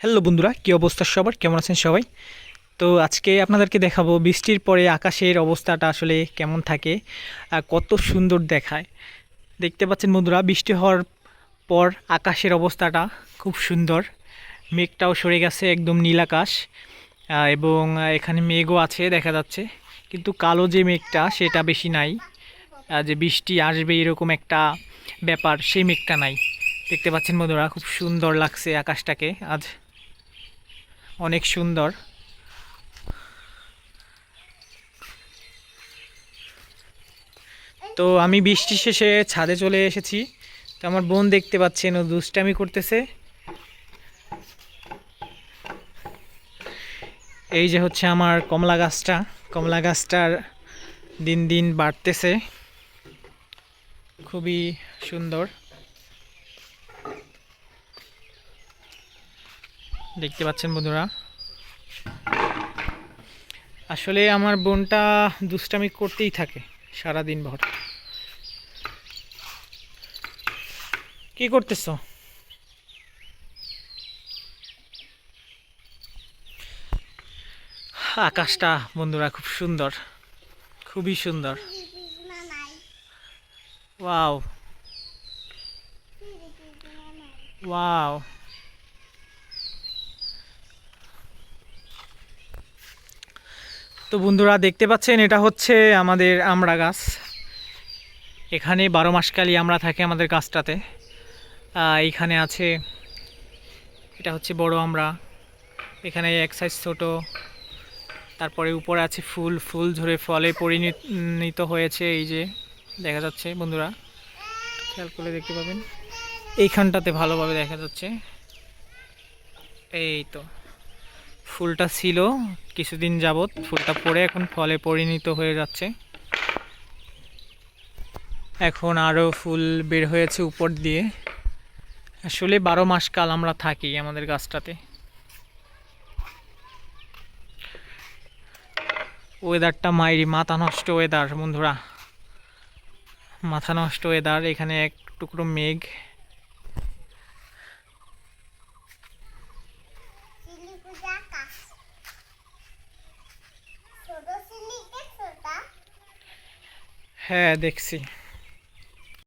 Hello বন্ধুরা, কী অবস্থা সবার? কেমন আছেন সবাই? তো আজকে আপনাদেরকে দেখাবো বৃষ্টির পরে আকাশের অবস্থাটা আসলে কেমন থাকে কত সুন্দর দেখায়। দেখতে পাচ্ছেন বন্ধুরা, বৃষ্টি হওয়ার পর আকাশের অবস্থাটা খুব সুন্দর। মেঘটাও সরে গেছে একদম নীল আকাশ এবং এখানে মেঘও আছে দেখা যাচ্ছে। কিন্তু কালো যে মেঘটা, সেটা বেশি নাই। যে বৃষ্টি আসবে এরকম একটা ব্যাপার, সেই মেঘটা নাই। দেখতে পাচ্ছেন বন্ধুরা, খুব সুন্দর লাগছে আকাশটাকে আজ। অনেক সুন্দর। তো আমি বৃষ্টি শেষে ছাদে চলে এসেছি। তো আমার বোন দেখতে পাচ্ছেন, ও দুষ্টামি করতেছে। এই যে হচ্ছে আমার কমলা গাছটা। কমলা গাছটার দিন দিন বাড়তেছে। খুবই সুন্দর। দেখতে পাচ্ছেন বন্ধুরা। আসলে আমার বোনটা দুষ্টামি করতেই থাকে সারা দিন ভর। কি করতেছো? আকাশটা বন্ধুরা খুব সুন্দর, খুবই সুন্দর। ওয়াও। ওয়াও। তো বন্ধুরা দেখতে পাচ্ছেন, এটা হচ্ছে আমাদের আমড়া গাছ। এখানে বারো মাসকালই আমরা থাকি আমাদের গাছটাতে। এইখানে আছে, এটা হচ্ছে বড় আমরা। এখানে এক সাইজ ছোটো। তারপরে উপরে আছে ফুল ফুল ঝরে ফলে পরিণত হয়েছে, এই যে দেখা যাচ্ছে বন্ধুরা। খেয়াল করলে দেখতে পাবেন। এইখানটাতে ভালোভাবে দেখা যাচ্ছে। এই তো। ফুলটা ছিল, কিছুদিন যাবত ফুলটা পড়ে এখন ফলে পরিণত হয়ে যাচ্ছে। এখন আরও ফুল বের হয়েছে উপর দিয়ে। আসলে বারো মাস কাল আমরা থাকি আমাদের গাছটাতে। ওয়েদারটা মাইরি, মাথা নষ্ট ওয়েদার বন্ধুরা। মাথা নষ্ট ওয়েদার এখানে এক টুকরো মেঘ চিলি পূজা কাশ ছোট চিলি দেখছোটা হ্যাঁ দেখছি।